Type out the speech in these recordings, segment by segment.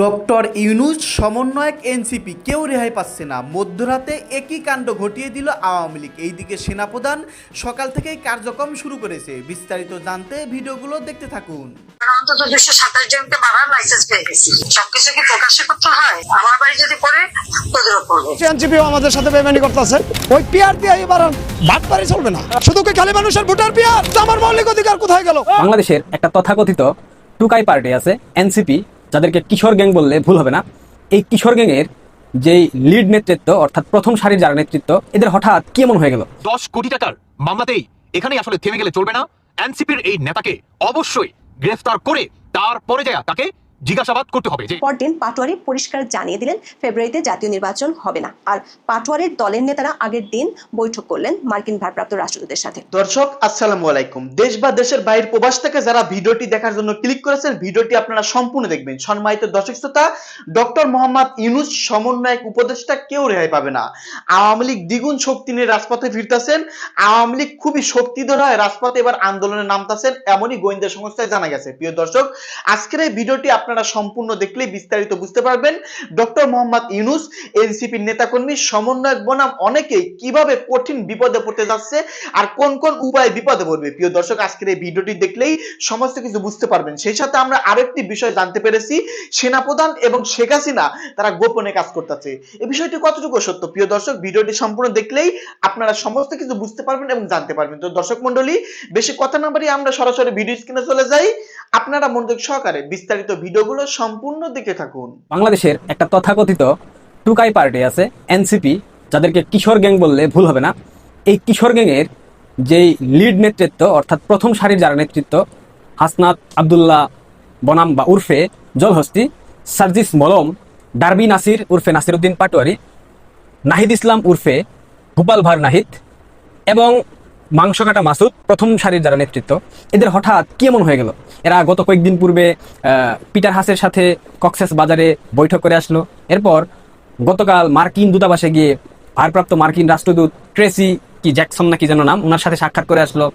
Doctor Yunus সমন্বয়ক NCP কেউ রেহাই পাচ্ছে না। মধ্যরাতে একই কাণ্ড ঘটিয়ে দিল আওয়ামী লীগ। এইদিকে সেনাপ্রধান সকাল থেকেই কার্যক্রম শুরু করেছে। বিস্তারিত জানতে ভিডিওগুলো দেখতে থাকুন। অন্তত দুশো সাতাশ জনকে মারার লাইসেন্স পেয়ে গেছি। সবকিছু কি প্রকাশ্যে করতে হয়? আমার বাড়ি যদি পড়ে তোদেরও পড়বে এনসিপিও আমাদের সাথে বেমানি করতেছে। ওই পিয়ার দিয়ে এবার আর ভাত পারি চলবে না। শুধু কি খালি মানুষের ভোটার পিয়ার? তো আমার মৌলিক অধিকার কোথায় গেল? বাংলাদেশের একটা তথাকথিত টুকাই পার্টি আছে এনসিপি। যাদেরকে কিশোর গ্যাং বললে ভুল হবে না, এই কিশোর গ্যাংয়ের যে লিড নেতৃত্ব, অর্থাৎ প্রথম সারির যারা নেতৃত্ব, এদের হঠাৎ কেমন হয়ে গেল? দশ কোটি টাকার মামলাতেই এখানেই আসলে থেমে গেলে চলবে না। এনসিপির এই নেতাকে অবশ্যই গ্রেফতার করে তারপরে যায় তাকে জিজ্ঞাসাবাদ করতে হবে যে পরদিন পাটোয়ারি পরিষ্কার জানিয়ে দিলেন ফেব্রুয়ারিতে জাতীয় নির্বাচন হবে না। আর পাটোয়ারির দলের নেতারা আগের দিন বৈঠক করলেন মার্কিন ভারপ্রাপ্ত রাষ্ট্রদূতের সাথে। দর্শক আসসালামু আলাইকুম। দেশ বা দেশের বাইরের প্রবাস থেকে যারা ভিডিওটি দেখার জন্য ক্লিক করেছেন ভিডিওটি আপনারা সম্পূর্ণ দেখবেন। সম্মানিত দর্শক শ্রোতা ডক্টর মোহাম্মদ ইউনুস সমন্বয়ক উপদেষ্টা কেউ রেহাই পাবে না। আওয়ামী লীগ দ্বিগুণ শক্তি নিয়ে রাজপথে ফিরতেছেন। আওয়ামী লীগ খুবই শক্তিধর হয় রাজপথে এবার আন্দোলনে নামতেছেন এমনই গোয়েন্দা সংস্থায় জানা গেছে। প্রিয় দর্শক আজকের এই ভিডিওটি আপনারা সম্পূর্ণ দেখলেই বিস্তারিত বুঝতে পারবেন। ডক্টর মোহাম্মদ ইউনুস এনসিপির নেতাকর্মী, সমন্বয়ক বনাম অনেকেই কীভাবে কঠিন বিপদে পড়তে যাচ্ছে আর কোন কোন উপায়ে বিপদে পড়বে। প্রিয় দর্শক, আজকের এই ভিডিওটি দেখলেই সমস্ত কিছু বুঝতে পারবেন। সেই সাথে আমরা আরেকটি বিষয় জানতে পেরেছি, সেনাপ্রধান এবং শেখ হাসিনা তারা গোপনে কাজ করতেছে। এই বিষয়টি কতটুকু সত্য? প্রিয় দর্শক, ভিডিওটি সম্পূর্ণ দেখলেই আপনারা সমস্ত কিছু বুঝতে পারবেন এবং জানতে পারবেন। তো দর্শক মন্ডলী বেশি কথা না বাড়িয়ে আমরা সরাসরি ভিডিও স্ক্রিনে চলে যাই। আপনারা মনোযোগ সহকারে বিস্তারিত ভিডিওগুলো সম্পূর্ণ দেখে থাকুন। বাংলাদেশের একটা তথাকথিত টুকাই পার্টি আছে, এনসিপি, যাদেরকে কিশোর গ্যাং বললে ভুল হবে না। এই কিশোর গ্যাংয়ের যেই লিড নেতৃত্ব, অর্থাৎ প্রথম সারির যারা নেতৃত্ব, হাসনাত আবদুল্লাহ বনাম বা উর্ফে জলহস্তি, সার্জিস মলম, ডারবি নাসির উর্ফে নাসির উদ্দিন পাটোয়ারি, নাহিদ ইসলাম উর্ফে ভূপাল ভার নাহিদ, এবং মাংস কাটা মাসুদ, প্রথম সারির যারা নেতৃত্ব, এদের হঠাৎ কি এমন হয়ে গেল? এরা গত কয়েকদিন পূর্বে পিটার হাসের সাথে কক্সেস বাজারে বৈঠক করে আসলো। এরপর গতকাল মার্কিন দূতাবাসে গিয়ে ভারপ্রাপ্ত মার্কিন রাষ্ট্রদূত ট্রেসি কি জ্যাকসন নাকি যেন নাম ওনার সাথে সাক্ষাৎ করে আসলো।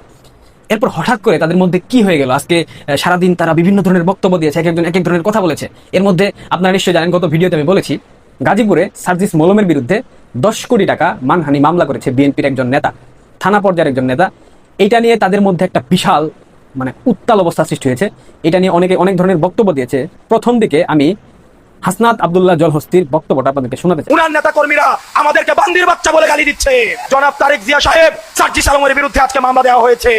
এরপর হঠাৎ করে তাদের মধ্যে কি হয়ে গেল? আজকে সারাদিন তারা বিভিন্ন ধরনের বক্তব্য দিয়েছে, এক একজন এক এক ধরনের কথা বলেছে। এর মধ্যে আপনারা নিশ্চয়ই জানেন, গত ভিডিওতে আমি বলেছি, গাজীপুরে সার্জিস মলমের বিরুদ্ধে দশ কোটি টাকা মানহানি মামলা করেছে বিএনপির একজন নেতা। থানা পর্যায়ের একজন নেতা। এটা নিয়ে তাদের মধ্যে একটা বিশাল মানে উত্তাল অবস্থা সৃষ্টি হয়েছে। এটা নিয়ে অনেকে অনেক ধরনের বক্তব্য দিয়েছে। প্রথম দিকে আমি হাসনাত আবদুল্লাহ জলহস্তির বক্তব্যটা আপনাদেরকে শোনাতে চাই। উনার নেতা কর্মীরা আমাদেরকে বান্দির বাচ্চা বলে গালি দিচ্ছে। জনাব তারেক জিয়া সাহেব, সার্জি সালমের বিরুদ্ধে আজকে মামলা দেওয়া হয়েছে।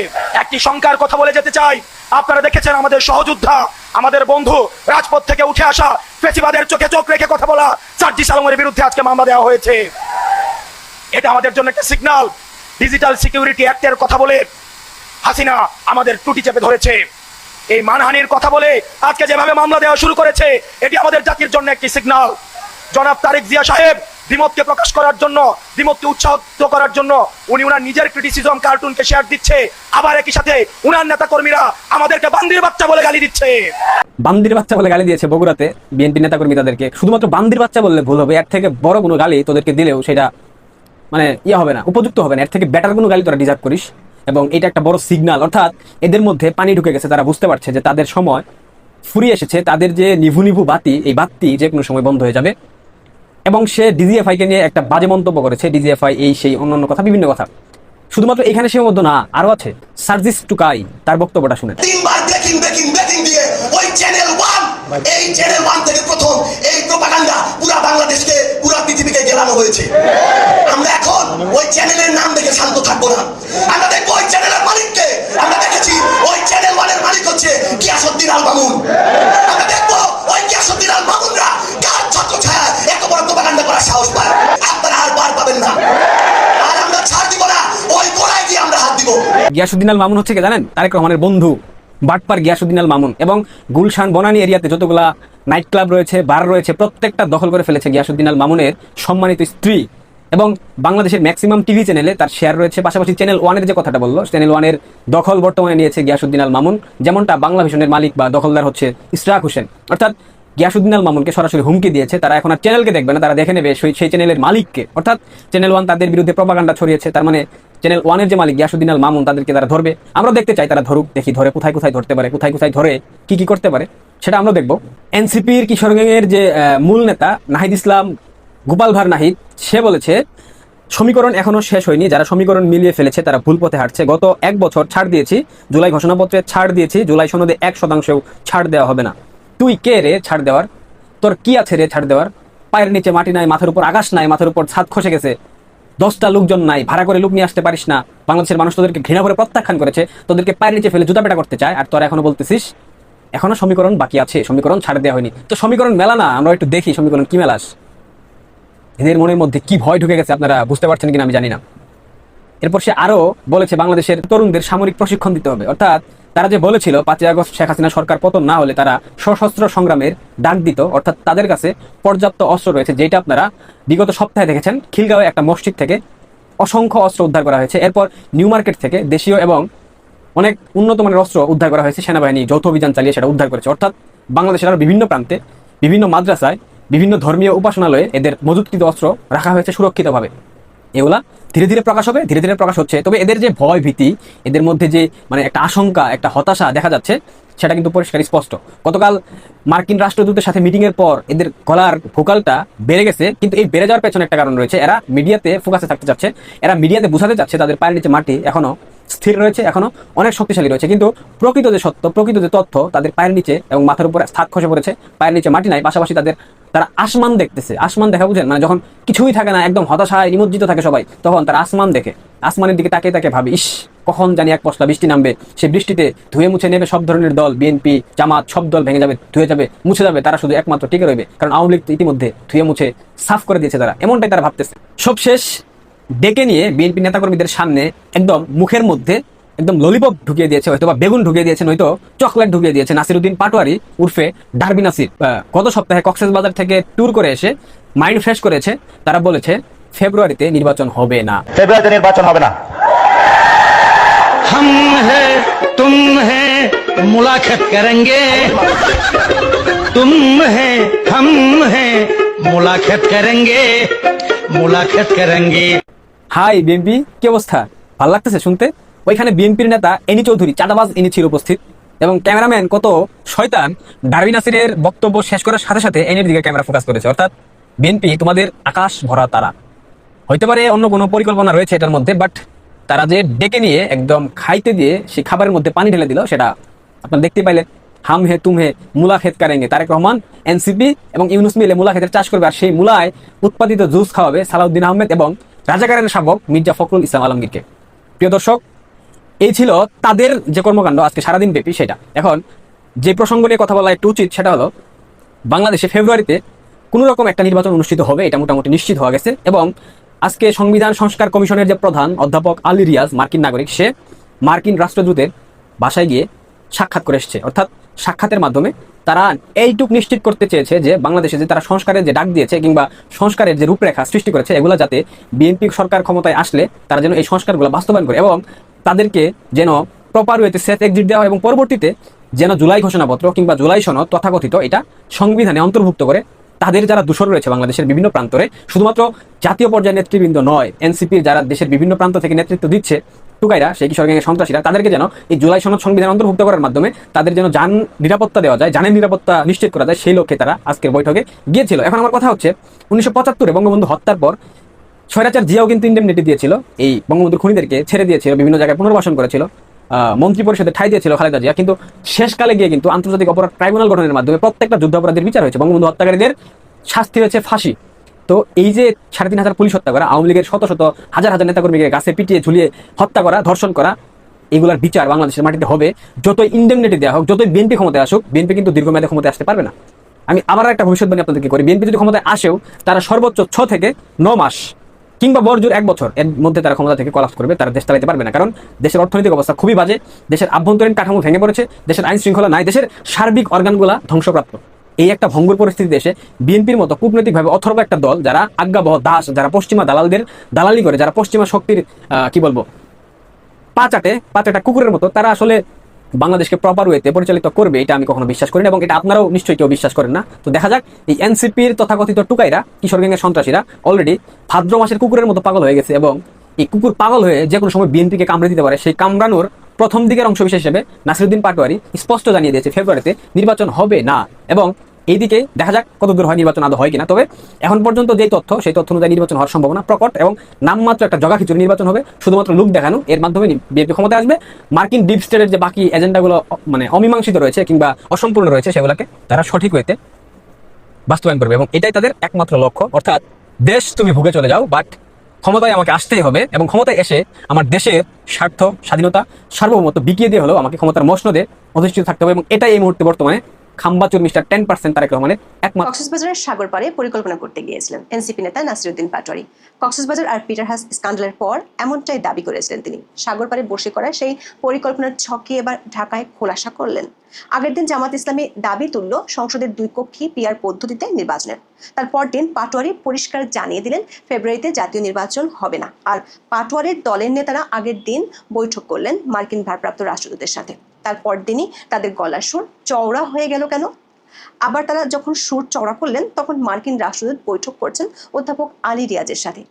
একটি শঙ্কার কথা বলে যেতে চাই। আপনারা দেখেছেন আমাদের সহযোদ্ধা, আমাদের বন্ধু, রাজপথ থেকে উঠে আসা ফেসিবাদের চোখে চোখ রেখে কথা বলা সার্জি সালমের বিরুদ্ধে আজকে মামলা দেওয়া হয়েছে। এটা আমাদের জন্য একটা সিগন্যাল ডিজিটাল সিকিউরিটি অ্যাক্টের কথা বলে হাসিনা আমাদের টুটি চেপে ধরেছে। এই মানহানির কথা বলে আজকে যেভাবে মামলা দেওয়া শুরু করেছে, এটি আমাদের জাতির জন্য একটি সিগন্যাল জনাব তারেক জিয়া সাহেব দ্বিমতকে প্রকাশ করার জন্য, দ্বিমতকে উৎসাহিত করার জন্য উনি উনার নিজের ক্রিটিসিজম কার্টুনকে শেয়ার দিচ্ছে। আবার একই সাথে উনার নেতা কর্মীরা আমাদেরকে বান্দির বাচ্চা বলে গালি দিচ্ছে। বান্দির বাচ্চা বলে গালি দিয়েছে বগুড়াতে। বিএনপি নেতাকর্মী তাদেরকে। শুধুমাত্র বান্দির বাচ্চা বললে ভুল হবে, এর থেকে বড় কোনো গালি তোদেরকে দিলেও সেটা মানে ইয়ে হবে না, উপযুক্ত হবে না। এর থেকে বেটার কোনো গালি তোরা ডিজার্ভ করিস। এবং এটা একটা বড় সিগন্যাল অর্থাৎ এদের মধ্যে পানি ঢুকে গেছে, তারা বুঝতে পারছে যে তাদের সময় ফুরিয়ে এসেছে। তাদের যে নিভু নিভু বাতি, এই বাতি যে কোনো সময় বন্ধ হয়ে যাবে। এবং সে ডিজিএফআইকে নিয়ে একটা বাজে মন্তব্য করেছে। ডিজিএফআই এই সেই অন্যান্য কথা, বিভিন্ন কথা। শুধুমাত্র এখানে সীমাবদ্ধ না আরও আছে। সার্জিস টুকাই তার বক্তব্যটা শুনে এই প্রথম এই প্রোপাগান্ডা পুরা বাংলাদেশকে পৃথিবীকে গেলানো হয়েছে। আমরা ওই চ্যানেলের নাম দেখে শান্ত থাকব না। আমরা দেখব ওই চ্যানেলের মালিককে। আমরা দেখেছি ওই চ্যানেল ওয়ানের মালিক হচ্ছে গিয়াসুদ্দিন আল মামুন। আমরা দেখব ওই গিয়াসুদ্দিন আল মামুনরা কার ছত্র ছায়া এত বড় প্রোপাগান্ডা করার সাহস পায়। আপনারা আর বার পাবেন না। আর আমরা ছাড় দিব না। ওই গোড়ায় গিয়ে আমরা হাত দিব। গিয়াসুদ্দিন আল মামুন হচ্ছে কি জানেন? তারেক রহমানের বন্ধু, বাটপার গিয়াসুদ্দিন আল মামুন। এবং গুলশান বনানী এরিয়াতে যতগুলা নাইট ক্লাব রয়েছে, বার রয়েছে, প্রত্যেকটা দখল করে ফেলেছে গিয়াসুদ্দিন আল মামুনের সম্মানিত স্ত্রী এবং বাংলাদেশের ম্যাক্সিমাম টিভি চ্যানেলে তার শেয়ার রয়েছে পাশাপাশি চ্যানেল ওয়ানের যে কথাটা বলল চ্যানেল ওয়ানের দখল বর্তমানে নিয়েছে গিয়াসুদ্দিন আল মামুন। যেমনটা বাংলা ভিশনের মালিক বা দখলদার হচ্ছে ইসরাক হোসেন। অর্থাৎ গিয়াসুদ্দিন আল মামুনকে সরাসরি হুমকি দিয়েছে, তারা এখন আর চ্যানেলকে দেখবে না, তারা দেখে নেবে সেই সেই চ্যানেলের মালিককে। অর্থাৎ চ্যানেল ওয়ান তাদের বিরুদ্ধে প্রপাগান্ডা ছড়িয়েছে, তার মানে চ্যানেল ওয়ানের যে মালিক গিয়াসুদ্দিন আল মামুন, তাদেরকে তারা ধরবে। আমরা দেখতে চাই তারা ধরুক, দেখি ধরে কোথায় কোথায় ধরতে পারে, কোথায় কোথায় ধরে, কি কি করতে পারে। সেটা আমরা দেখব। এনসিপির কিশোর গ্যাংয়ের যে মূল নেতা, নাহিদ ইসলাম গোপাল ভার নাহিদ সে বলেছে, সমীকরণ এখনও শেষ হয়নি, যারা সমীকরণ মিলিয়ে ফেলেছে তারা ভুল পথে হাঁটছে। গত এক বছর ছাড় দিয়েছি, জুলাই ঘোষণাপত্রে ছাড় দিয়েছি, জুলাই সনদে এক শতাংশেও ছাড় দেওয়া হবে না। তুই কে রে ছাড় দেওয়ার? তোর কি আছে রে ছাড় দেওয়ার? পায়ের নিচে মাটি নাই, মাথার উপর আকাশ নাই, মাথার উপর ছাদ খসে গেছে। দশটা লোকজন নাই, ভাড়া করে লোক নিয়ে আসতে পারিস না। বাংলাদেশের মানুষ তোদেরকে ঘৃণা করে প্রত্যাখ্যান করেছে, তোদেরকে পায়ের নিচে ফেলে জুতা পেটা করতে চায়, আর তোরা এখনও বলতেছিস, এখনও সমীকরণ বাকি আছে, সমীকরণ ছাড় দেওয়া হয়নি। তো সমীকরণ মেলা না, আমরা একটু দেখি সমীকরণ কি মেলাস। এদের মনের মধ্যে কি ভয় ঢুকে গেছে আপনারা বুঝতে পারছেন কিনা আমি জানি না। এরপর সে আরও বলেছে, বাংলাদেশের তরুণদের সামরিক প্রশিক্ষণ দিতে হবে। অর্থাৎ তারা যে বলেছিল, পাঁচই আগস্ট শেখ হাসিনা সরকার পতন না হলে তারা সশস্ত্র সংগ্রামের ডাক দিত, অর্থাৎ তাদের কাছে পর্যাপ্ত অস্ত্র রয়েছে, যেটা আপনারা বিগত সপ্তাহে দেখেছেন খিলগাঁওয়ে একটা মসজিদ থেকে অসংখ্য অস্ত্র উদ্ধার করা হয়েছে। এরপর নিউ মার্কেট থেকে দেশীয় এবং অনেক উন্নত মানের অস্ত্র উদ্ধার করা হয়েছে, সেনাবাহিনী যৌথ অভিযান চালিয়ে সেটা উদ্ধার করেছে। অর্থাৎ বাংলাদেশের আরও বিভিন্ন প্রান্তে, বিভিন্ন মাদ্রাসায় বিভিন্ন ধর্মীয় উপাসনালয়ে এদের মজুতকৃত অস্ত্র রাখা হয়েছে সুরক্ষিতভাবে। এগুলা ধীরে ধীরে প্রকাশ হবে, ধীরে ধীরে প্রকাশ হচ্ছে। তবে এদের যে ভয় ভীতি, এদের মধ্যে যে মানে একটা আশঙ্কা, একটা হতাশা দেখা যাচ্ছে, সেটা কিন্তু পরিষ্কার, স্পষ্ট। গতকাল মার্কিন রাষ্ট্রদূতের সাথে মিটিং এর পর এদের গলার ভোকালটা বেড়ে গেছে, কিন্তু এই বেড়ে যাওয়ার পেছনে একটা কারণ রয়েছে। এরা মিডিয়াতে ফোকাসে থাকতে চাচ্ছে, এরা মিডিয়াতে বোঝাতে চাচ্ছে তাদের পায়ের নিচে মাটি এখনও স্থির রয়েছে, এখনও অনেক শক্তিশালী রয়েছে। কিন্তু প্রকৃত যে সত্য, প্রকৃত যে তথ্য তাদের পায়ের নিচে এবং মাথার উপরে স্থাক খসে পড়েছে, পায়ের নিচে মাটি নাই, পাশাপাশি তাদের তারা আসমান দেখতেছে। আসমান দেখা বুঝেন? মানে যখন কিছুই থাকে না, একদম হতাশায় নিমজ্জিত থাকে সবাই, তখন তারা আসমান দেখে। আসমানের দিকে তাকিয়ে তাকে ভাবে, ইস, কখন জানি এক পশলা বৃষ্টি নামবে। সেই বৃষ্টিতে ধুয়ে মুছে নেবে সব ধরনের দল, বিএনপি, জামাত, সব দল ভেঙে যাবে, ধুয়ে যাবে, মুছে যাবে, তারা শুধু একমাত্র টিকে রইবে। কারণ আওয়ামী লীগ ইতিমধ্যে ধুয়ে মুছে, সাফ করে দিয়েছে তারা। এমনটাই তারা ভাবতেছে। সব শেষ ডেকে নিয়ে বিএনপি নেতাকর্মীদের সামনে একদম মুখের মধ্যে একদম ললিপপ ঢুকিয়ে দিয়েছে হয়তো বা বেগুন ঢুকিয়ে দিয়েছে হয়তো চকলেট ঢুকিয়ে দিয়েছে। নাসিরুদ্দিন পাটোয়ারি উর্ফে ডারবি নাসির গত সপ্তাহে কক্সেস বাজার থেকে ট্যুর করে এসে মাইন্ড ফ্রেশ করেছে। তারা বলেছে ফেব্রুয়ারিতে নির্বাচন হবে না। ফেব্রুয়ারিতে নির্বাচন হবে না। হম হে তুম হে মুলাকাত করেঙ্গে তুম হে হম হে মুলাকাত করেঙ্গে মুলাকাত করেঙ্গে হাই বিএমপি কি অবস্থা? ভালো লাগতেছে শুনতে? ওইখানে বিএনপির নেতা এনি চৌধুরী, চাঁদাবাজ এনি ছিল উপস্থিত। এবং ক্যামেরাম্যান কত? শয়তান। ডারবি নাসিরের বক্তব্য শেষ করার সাথে সাথে এনির দিকে ক্যামেরা ফোকাস করেছে। অর্থাৎ বিএনপি, তোমাদের আকাশ ভরা তারা। হইতে পারে অন্য কোনো পরিকল্পনা রয়েছে এটার মধ্যে বাট তারা যে ডেকে নিয়ে, একদম খাইতে দিয়ে সেই খাবারের মধ্যে পানি ঢেলে দিল, সেটা আপনারা দেখতে পাইলেন। হাম হে, তুম হে, মুলা খেত কারেঙ্গে। তারেক রহমান, এনসিপি এবং ইউনুস মিলে মুলা ক্ষেতের চাষ করবে। আর সেই মুলায় উৎপাদিত জুস খাওয়াবে সালাউদ্দিন আহমেদ এবং রাজাকারের শাবক মির্জা ফখরুল ইসলাম আলমগীরকে। প্রিয় দর্শক এই ছিল তাদের যে কর্মকাণ্ড, আজকে সারাদিন ব্যাপী সেটা। এখন যে প্রসঙ্গ নিয়ে কথা বলা একটু উচিত, সেটা হলো বাংলাদেশে ফেব্রুয়ারিতে কোনো রকম একটা নির্বাচন অনুষ্ঠিত হবে, এটা মোটামুটি নিশ্চিত হওয়া গেছে। এবং আজকে সংবিধান সংস্কার কমিশনের যে প্রধান অধ্যাপক আলী রিয়াজ, মার্কিন নাগরিক, সে মার্কিন রাষ্ট্রদূতের বাসায় গিয়ে সাক্ষাৎ করে এসেছে। অর্থাৎ সাক্ষাতের মাধ্যমে তারা এইটুক নিশ্চিত করতে চেয়েছে যে বাংলাদেশে যে তারা সংস্কারের যে ডাক দিয়েছে কিংবা সংস্কারের যে রূপরেখা সৃষ্টি করেছে, এগুলো যাতে বিএনপি সরকার ক্ষমতায় আসলে তারা যেন এই সংস্কারগুলো বাস্তবায়ন করে। এবং তাদেরকে যেন প্রপার ওয়েতে সেফ এক্সিট দেওয়া হয় এবং পরবর্তীতে যেন জুলাই ঘোষণাপত্র কিংবা জুলাই সনদ তথাকথিত এটা সংবিধানে অন্তর্ভুক্ত করে তাদের যারা দূষর রয়েছে বাংলাদেশের বিভিন্ন প্রান্তরে, শুধুমাত্র জাতীয় পর্যায়ের নেতৃবৃন্দ নয় এনসিপির যারা দেশের বিভিন্ন প্রান্ত থেকে নেতৃত্ব দিচ্ছে, টুকাইরা, সেই কিশোর গ্যাংয়ের সন্ত্রাসীরা, তাদেরকে যেন এই জুলাই সনদ সংবিধান অন্তর্ভুক্ত করার মাধ্যমে তাদের যেন যান নিরাপত্তা দেওয়া যায়, জানের নিরাপত্তা নিশ্চিত করা যায়, সেই লক্ষ্যে তারা আজকের বৈঠকে গিয়েছিল। এখন আমার কথা হচ্ছে, উনিশশো পঁচাত্তরে বঙ্গবন্ধু হত্যার পর স্বৈরাচার জিয়াও কিন্তু ইন্ডেমনিটি দিয়েছিল। এই বঙ্গবন্ধুর খুনিদেরকে ছেড়ে দিয়েছিল, বিভিন্ন জায়গায় পুনর্বাসন করেছিল। মন্ত্রী পরিষদে ঠাই দিয়েছিল খালেদা জিয়া। কিন্তু শেষকালে গিয়ে কিন্তু আন্তর্জাতিক অপরাধ ট্রাইব্যুনাল গঠনের মাধ্যমে প্রত্যেকটা যুদ্ধাপরাধের বিচার হয়েছে। বঙ্গবন্ধু হত্যাকারীদের শাস্তি হয়েছে ফাঁসি। তো এই যে সাড়ে তিন হাজার পুলিশ হত্যা করা, আওয়ামী লীগের শত শত হাজার হাজার নেতাকর্মীকে গাছে পিটিয়ে ঝুলিয়ে হত্যা করা, ধর্ষণ করা, এগুলার বিচার বাংলাদেশের মাটিতে হবে। যতই ইন্ডেমনিটি দেওয়া হোক, যতই বিএনপি ক্ষমতায় আসুক বিএনপি কিন্তু দীর্ঘমেয়াদে ক্ষমতায় আসতে পারবে না। আমি আবার একটা ভবিষ্যৎবাণী আপনাদেরকে করি। বিএনপি যদি ক্ষমতায় আসেও, তারা সর্বোচ্চ ছ থেকে ন মাস কিংবা বড়জোর এক বছর এর মধ্যে তারা ক্ষমতা থেকে কলাপস করবে, তারা দেশ চালাতে পারবে না। কারণ দেশের অর্থনৈতিক অবস্থা খুবই বাজে, দেশের আভ্যন্তরীণ কাঠামো ভেঙে পড়েছে, দেশের আইন শৃঙ্খলা নাই, দেশের সার্বিক অর্গানগুলা ধ্বংসপ্রাপ্ত। এই একটা ভঙ্গুর পরিস্থিতি দেশে বিএনপির মতো কূটনৈতিকভাবে অথর্ব একটা দল, যারা আজ্ঞাবহ দাস, যারা পশ্চিমা দালালদের দালালি করে, যারা পশ্চিমা শক্তির কি বলব পা চাটে পা চাটা কুকুরের মতো, তারা আসলে বাংলাদেশকে প্রপার ওয়েতে পরিচালিত করবে, এটা আমি কখনো বিশ্বাস করি না এবং এটা আপনারাও নিশ্চয়ই কেউ বিশ্বাস করেন না। তো দেখা যাক, এই এনসিপির তথাকথিত টুকাইরা, কিশোর গ্যাংয়ের সন্ত্রাসীরা অলরেডি ভাদ্র মাসের কুকুরের মতো পাগল হয়ে গেছে এবং এই কুকুর পাগল হয়ে যে কোনো সময় বিএনপিকে কামড়ে দিতে পারে, সেই কামড়ানোর প্রথম দিকের অংশ বিশেষ হিসেবে নাসিরুদ্দিন পাটোয়ারি স্পষ্ট জানিয়ে দিয়েছে, ফেব্রুয়ারিতে নির্বাচন হবে না। এবং এইদিকে দেখা যাক কতদূর হয় নির্বাচন আদৌ হয় কিনা। তবে এখন পর্যন্ত যে তথ্য, সেই তথ্য অনুযায়ী নির্বাচন হওয়ার সম্ভাবনা প্রকট এবং নামমাত্র একটা জগা খিচুড়ি নির্বাচন হবে, শুধুমাত্র লুক দেখানো, এর মাধ্যমে বিএনপি ক্ষমতায় আসবে। মার্কিন ডিপ স্টেটের যে বাকি এজেন্ডাগুলো মানে অমীমাংসিত রয়েছে কিংবা অসম্পূর্ণ রয়েছে সেগুলোকে তারা সঠিক হইতে বাস্তবায়ন করবে এবং এটাই তাদের একমাত্র লক্ষ্য। অর্থাৎ দেশ তুমি ভুগে চলে যাও বাট ক্ষমতায় আমাকে আসতেই হবে এবং ক্ষমতায় এসে আমার দেশের স্বার্থ, স্বাধীনতা সার্বভৌমত্ব বিকিয়ে দিয়ে হলেও আমাকে ক্ষমতার মসনদে অধিষ্ঠিত থাকতে হবে এবং এটাই এই মুহূর্তে বর্তমানে খাম্বাচুর মিস্টার টেন পার্সেন্ট তারেক রহমানের একমাত্র কক্সবাজারের সাগর পাড়ে পরিকল্পনা করতে গিয়েছিলেন এনসিপি নেতা নাসিরুদ্দিন পাটোয়ারি। কক্সবাজার আর পিটারহাস স্ক্যান্ডালের পর এমনটাই দাবি করেছিলেন তিনি। সাগর পাড়ে বসে করা সেই পরিকল্পনার ছকে এবার ঢাকায় খোলাসা করলেন। আগের দিন জামাত ইসলামী দাবি তুলল সংসদের দুই কক্ষী পিয়ার পদ্ধতিতে নির্বাচনের। তারপর দিন পাটোয়ারি পরিষ্কার জানিয়ে দিলেন ফেব্রুয়ারিতে জাতীয় নির্বাচন হবে না। আর পাটোয়ারির দলের নেতারা আগের দিন বৈঠক করলেন মার্কিন ভারপ্রাপ্ত রাষ্ট্রদূতের সাথে। তারপর দিনই তাদের গলার সুর চওড়া হয়ে গেল কেন? আবার তারা যখন সুর চওড়া করলেন, তখন মার্কিন রাষ্ট্রদূত বৈঠক করছেন অধ্যাপক আলী রিয়াজের সাথে।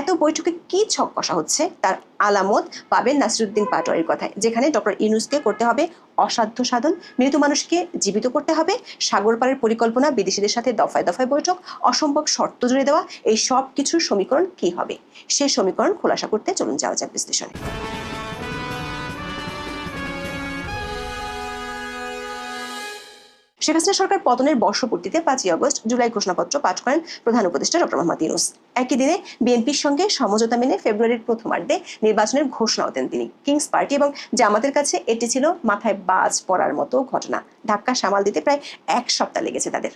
এত বৈঠকে কি ছক কষা হচ্ছে? তার আলামত পাবেন নাসিরুদ্দিন পাটোয়ারির কথায়, যেখানে ডক্টর ইনুসকে করতে হবে অসাধ্য সাধন, মৃত মানুষকে জীবিত করতে হবে, সাগর পাড়ের পরিকল্পনা, বিদেশিদের সাথে দফায় দফায় বৈঠক, অসম্ভব শর্ত জুড়ে দেওয়া, এই সব কিছুর সমীকরণ কি হবে? সে সমীকরণ খোলাসা করতে চলুন যাওয়া যাক বিশ্লেষণে। শেখ হাসিনা সরকার পতনের বর্ষপূর্তিতে পাঁচই আগস্ট জুলাই ঘোষণাপত্র পাঠ করেন প্রধান উপদেষ্টা ডক্টর মোহাম্মদ ইউনুস। একই দিনে বিএনপির সঙ্গে সমঝোতা মেনে ফেব্রুয়ারির প্রথমার্ধে নির্বাচনের ঘোষণাও দেন তিনি। কিংস পার্টি এবং জামাতের কাছে এটি ছিল মাথায় বাজ পড়ার মতো ঘটনা। ধাক্কা সামাল দিতে প্রায় এক সপ্তাহ লেগেছে তাদের।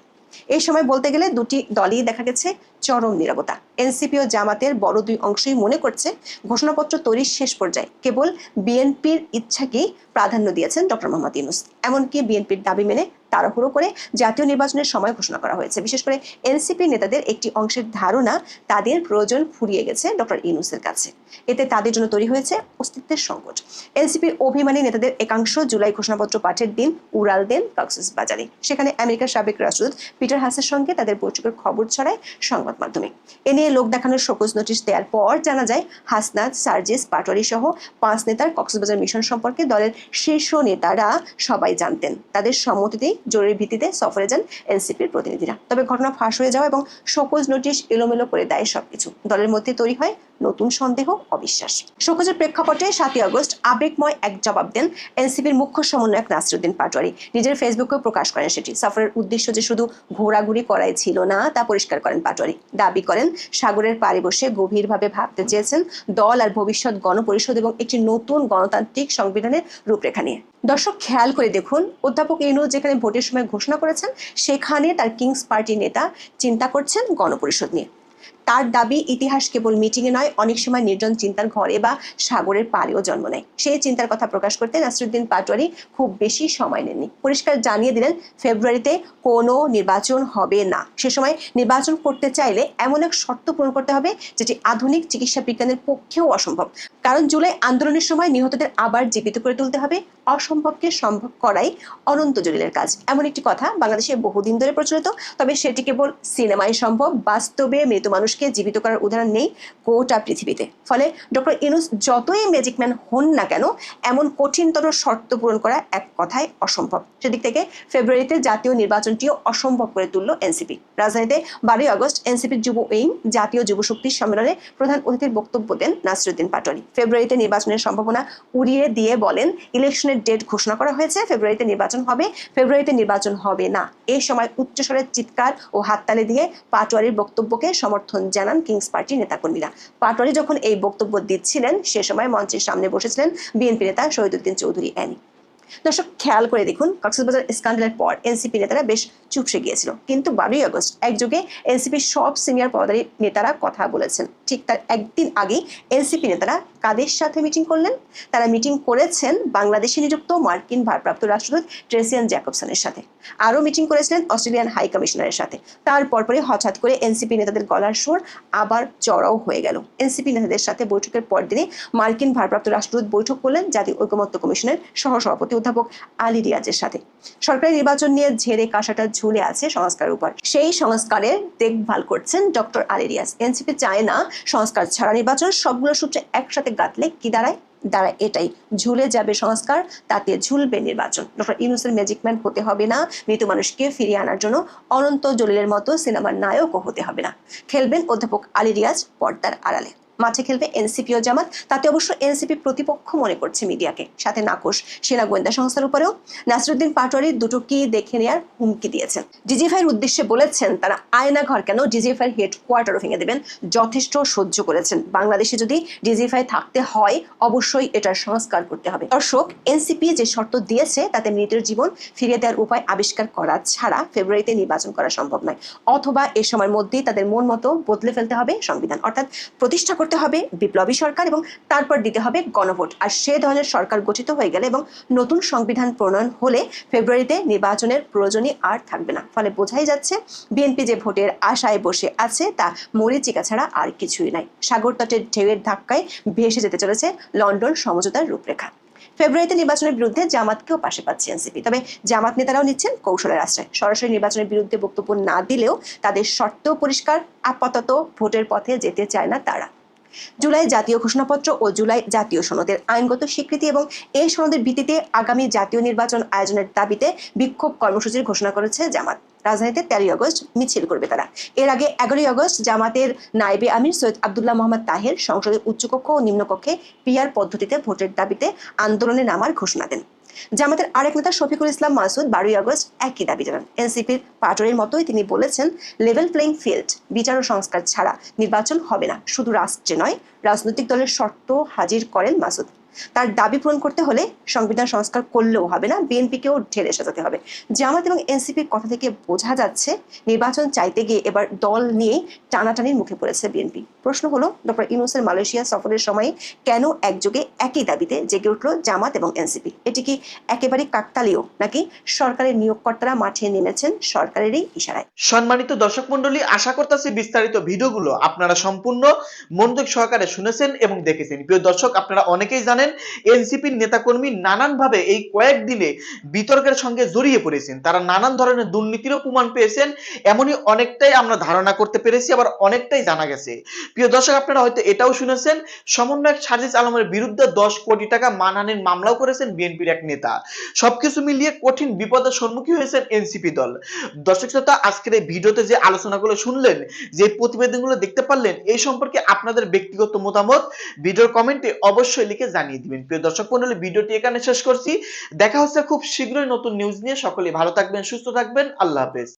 এই সময় বলতে গেলে দুটি দলই দেখা গেছে চরম নিরাপত্তা এনসিপি ও জামাতের বড় দুই অংশই মনে করছে ঘোষণাপত্র তৈরির শেষ পর্যায়ে কেবল বিএনপির ইচ্ছাকেই প্রাধান্য দিয়েছেন ডক্টর মোহাম্মদ ইউনুস। এমনকি বিএনপির দাবি মেনে তাড়াহুড়ো করে জাতীয় নির্বাচনের সময় ঘোষণা করা হয়েছে। বিশেষ করে এনসিপি নেতাদের একটি অংশের ধারণা তাদের প্রয়োজন ফুরিয়ে গেছে ডক্টর ইউনুসের কাছে। এতে তাদের জন্য তৈরি হয়েছে অস্তিত্বের সংকট। এনসিপির অভিমানী নেতাদের একাংশ জুলাই ঘোষণাপত্র পাঠের দিন উড়াল দেন কক্সেস বাজারে। সেখানে আমেরিকার সাবেক রাষ্ট্রদূত পিটার হাসের সঙ্গে তাদের বৈঠকের খবর ছড়ায় সংবাদ মাধ্যমে। এ নিয়ে লোক দেখানোর শোকজ নোটিশ দেওয়ার পর জানা যায়, হাসনাত, সার্জিস, পাটোয়ারি সহ পাঁচ নেতার কক্সবাজার মিশন সম্পর্কে দলের শীর্ষ নেতারা সবাই জানতেন। তাদের সম্মতিতেই জরুরি ভিত্তিতে সফরে যান এনসিপির প্রতিনিধিরা। তবে ঘটনা ফাঁস হয়ে যাওয়া এবং শোকজ নোটিশ এলোমেলো করে দেয় সবকিছু। দলের মধ্যে তৈরি হয় নতুন সন্দেহ অবিশ্বাস শোকজের প্রেক্ষাপটে সাতই আগস্ট আবেগময় এক জবাব দেন এনসিপির মুখ্য সমন্বয়ক নাসিরুদ্দিন পাটোয়ারি। নিজের ফেসবুকেও প্রকাশ করেন সেটি। সফরের উদ্দেশ্য যে শুধু ঘোরাঘুরি করাই ছিল না, তা পরিষ্কার করেন পাটোয়ারি। দাবি করেন, সাগরের পাড়ে বসে গভীরভাবে ভাবতে চেয়েছেন দল আর ভবিষ্যৎ গণপরিষদ এবং একটি নতুন গণতান্ত্রিক সংবিধানের রূপরেখা নিয়ে। দর্শক, খেয়াল করে দেখুন, অধ্যাপক ইনু যেখানে ভোটের সময় ঘোষণা করেছেন, সেখানে তার কিংস পার্টি নেতা চিন্তা করছেন গণপরিষদ নিয়ে। তার দাবি, ইতিহাস কেবল মিটিংয়ে নয়, অনেক সময় নির্জন চিন্তার ঘরে বা সাগরের পাড়েও জন্ম নেয়। সেই চিন্তার কথা প্রকাশ করতে নাসরুদ্দিন পাটোয়ারি খুব বেশি সময় নেননি। পরিষ্কার জানিয়ে দিলেন, ফেব্রুয়ারিতে কোনো নির্বাচন হবে না। সে সময় নির্বাচন করতে চাইলে এমন এক শর্ত পূরণ করতে হবে, যেটি আধুনিক চিকিৎসা বিজ্ঞানের পক্ষেও অসম্ভব। কারণ জুলাই আন্দোলনের সময় নিহতদের আবার জীবিত করে তুলতে হবে। অসম্ভবকে সম্ভব করাই অনন্ত জলিলের কাজ। এমন একটি কথা বাংলাদেশে বহুদিন ধরে প্রচলিত, তবে সেটি কেবল সিনেমায় সম্ভব, বাস্তবে মৃত মানুষকে জীবিত করার উদাহরণ নেই গোটা পৃথিবীতে। ফলে ডক্টর ইনুস যতই ম্যাজিক ম্যান হন না কেন, এমন কঠিনতর শর্ত পূরণ করা এক কথায় অসম্ভব। সেদিক থেকে ফেব্রুয়ারিতে জাতীয় নির্বাচনটিও অসম্ভব করে তুলল এনসিপি। রাজধানীতে বারোই আগস্ট এনসিপির যুব উইং, জাতীয় যুব শক্তি সম্মেলনে প্রধান অতিথির বক্তব্য দেন নাসরুদ্দিন পাটোয়ারি। ফেব্রুয়ারিতে নির্বাচনের সম্ভাবনা উড়িয়ে দিয়ে বলেন, ইলেকশনের ডেট ঘোষণা করা হয়েছে, ফেব্রুয়ারিতে নির্বাচন হবে, ফেব্রুয়ারিতে নির্বাচন হবে না। এই সময় উচ্চস্বরের চিৎকার ও হাততালি দিয়ে পাটোয়ারির বক্তব্যকে সমর্থন জানান কিংস পার্টির নেতাকর্মীরা। পাটোয়ারি যখন এই বক্তব্য দিচ্ছিলেন, সে সময় মঞ্চের সামনে বসেছিলেন বিএনপি নেতা শহীদুদ্দিন চৌধুরী অ্যানি। দর্শক, খেয়াল করে দেখুন, কক্সবাজার স্ক্যান্ডালের পর এনসিপি নেতারা বেশ চুপসে গিয়েছিল। কিন্তু বারোই আগস্ট একযোগে এনসিপির সব সিনিয়র পদাধারী নেতারা কথা বলেছেন। ঠিক তার একদিন আগেই এনসিপি নেতারা কাদের সাথে মিটিং করলেন? তারা মিটিং করেছেন বাংলাদেশে নিযুক্ত মার্কিন ভারপ্রাপ্ত রাষ্ট্রদূত ট্রেসিয়ান জ্যাকবসনের সাথে। আরও মিটিং করেছিলেন অস্ট্রেলিয়ান হাই কমিশনারের সাথে। তার পরপরই হঠাৎ করে এনসিপি নেতাদের গলার সুর আবার চড়াও হয়ে গেল। এনসিপি নেতাদের সাথে বৈঠকের পরদিনই মার্কিন ভারপ্রাপ্ত রাষ্ট্রদূত বৈঠক করলেন জাতীয় ঐকমত্য কমিশনের সহসভাপতি অধ্যাপক আলী রিয়াজের সাথে। সরকারি নির্বাচন নিয়ে ঝেড়ে কাঁসাটা ঝুলে আছে সংস্কারের উপর। সেই সংস্কারের দেখভাল করছেন ডক্টর আলী রিয়াজ। এনসিপি চায় না সংস্কার ছাড়া নির্বাচন, সবগুলো সূত্রে একসাথে গাঁথলে কি দাঁড়ায়? দাঁড়ায় এটাই। ঝুলে যাবে সংস্কার, তাতে ঝুলবে নির্বাচন। ডক্টর ইউনুসের ম্যাজিক ম্যান হতে হবে না। মৃত মানুষকে ফিরিয়ে আনার জন্য অনন্ত জলিলের মতো সিনেমার নায়কও হতে হবে না। খেলবেন অধ্যাপক আলী রিয়াজ পর্দার আড়ালে। মাঠে খেলবে এনসিপি ও জামাত। তাতে অবশ্য এনসিপি প্রতিপক্ষ মনে করছে মিডিয়াকে। সাথে নাকশ সেনা গোয়েন্দা সংস্থার উপরেও। নাসরুদ্দিন পাটোয়ারি দুটো কি দেখে নেয়ার হুমকি দিয়েছেন ডিজিএফআইয়ের উদ্দেশ্যে বলেছেন তারা আয়না ঘর কেন ডিজিএফআইয়ের হেড কোয়ার্টারও ভেঙে দেবেন? যথেষ্ট সহ্য করেছেন। বাংলাদেশে যদি ডিজিএফআই থাকতে হয়, অবশ্যই এটার সংস্কার করতে হবে। দর্শক, এনসিপি যে শর্ত দিয়েছে, তাতে মৃতের জীবন ফিরিয়ে দেওয়ার উপায় আবিষ্কার করা ছাড়া ফেব্রুয়ারিতে নির্বাচন করা সম্ভব নয়। অথবা এ সময়ের মধ্যেই তাদের মন মতো বদলে ফেলতে হবে সংবিধান। অর্থাৎ প্রতিষ্ঠা করতে হবে, বিপ্লবী সরকার এবং তারপর দিতে হবে গণভোট। আর সে ধরনের সরকার গঠিত হয়ে গেলে এবং নতুন সংবিধান প্রণয়ন হলে ফেব্রুয়ারিতে নির্বাচনের প্রয়োজনই আর থাকবে না। ফলে বোঝাই যাচ্ছে, বিএনপি যে ভোটের আশায় বসে আছে, তা মরিচিকা ছাড়া আর কিছুই নাই। সাগর তটের ঢেউয়ের ধাক্কায় ভেসে যেতে চলেছে লন্ডন সমঝোতার রূপরেখা। ফেব্রুয়ারিতে নির্বাচনের বিরুদ্ধে জামাতকেও পাশে পাচ্ছে এনসিপি। তবে জামাত নেতারাও নিচ্ছেন কৌশলের আশ্রয়। সরাসরি নির্বাচনের বিরুদ্ধে বক্তব্য না দিলেও তাদের শর্তেও পরিষ্কার, আপাতত ভোটের পথে যেতে চায় না তারা। জুলাই জাতীয় ঘোষণাপত্র ও জুলাই জাতীয় সনদের আইনগত স্বীকৃতি এবং এই সনদের ভিত্তিতে আগামী জাতীয় নির্বাচন আয়োজনের দাবিতে বিক্ষোভ কর্মসূচির ঘোষণা করেছে জামাত। রাজধানীতে তেরোই আগস্ট মিছিল করবে তারা। এর আগে এগারোই আগস্ট জামাতের নাইবে আমির সৈয়দ আবদুল্লাহ মোহাম্মদ তাহের সংসদের উচ্চকক্ষ ও নিম্নকক্ষে পিআর পদ্ধতিতে ভোটের দাবিতে আন্দোলনে নামার ঘোষণা দেন। জামাতের আরেক নেতা শফিকুল ইসলাম মাসুদ বারোই আগস্ট একই দাবি জানান। এনসিপির পাটরের মতোই তিনি বলেছেন, লেভেল প্লেইং ফিল্ড, বিচার ও সংস্কার ছাড়া নির্বাচন হবে না। শুধু রাষ্ট্রে নয়, রাজনৈতিক দলের শর্ত হাজির করেন মাসুদ। তার দাবি পূরণ করতে হলে সংবিধান সংস্কার করলেও হবে না, বিএনপিকেও ঢেলে সাজাতে হবে। জামাত এবং এনসিপির কথা থেকে বোঝা যাচ্ছে, নির্বাচন চাইতে গিয়ে এবার দল নিয়ে টানাটানির মুখে পড়েছে বিএনপি। প্রশ্ন হলো, ডক্টর ইউনুসের মালয়েশিয়া সফরের সময় কেন একযোগে একই দাবিতে জেগে উঠল জামাত এবং এনসিপি? এটি কি একেবারে কাকতালীয়, নাকি সরকারের নিয়োগকর্তারা মাঠে নেমেছেন সরকারেরই ইশারায়? সম্মানিত দর্শক মন্ডলী আশা করতেছি বিস্তারিত ভিডিওগুলো আপনারা সম্পূর্ণ মনোযোগ সহকারে শুনেছেন এবং দেখেছেন। প্রিয় দর্শক, আপনারা অনেকেই জানেন এনসিপির নেতাকর্মী নানানভাবে এই কয়েকদিনে বিতর্কের সঙ্গে জড়িয়ে পড়েছেন। তারা নানান ধরনের দুর্নীতিরও প্রমাণ পেয়েছেন, এমনই অনেকটাই আমরা ধারণা করতে পেরেছি, আবার অনেকটাই জানা গেছে। প্রিয় দর্শক, আপনারা হয়তো এটাও শুনেছেন, সমন্বয়ক সাজিস আলমের বিরুদ্ধে দশ কোটি টাকা মানহানির মামলাও করেছেন বিএনপির এক নেতা। সবকিছু মিলিয়ে কঠিন বিপদের সম্মুখীন হয়েছেন এনসিপি দল। দর্শক শ্রোতা, আজকের এই ভিডিওতে যে আলোচনাগুলো শুনলেন, যে প্রতিবেদনগুলো দেখতে পারলেন, এই সম্পর্কে আপনাদের ব্যক্তিগত মতামত, ভিডিওর কমেন্টে অবশ্যই লিখে জানিয়ে দিবেন। প্রিয় দর্শক মন্ডলী, ভিডিওটি এখানে শেষ করছি। দেখা হচ্ছে খুব শীঘ্রই নতুন নিউজ নিয়ে। সকলে ভালো থাকবেন, সুস্থ থাকবেন। আল্লাহ হাফেজ।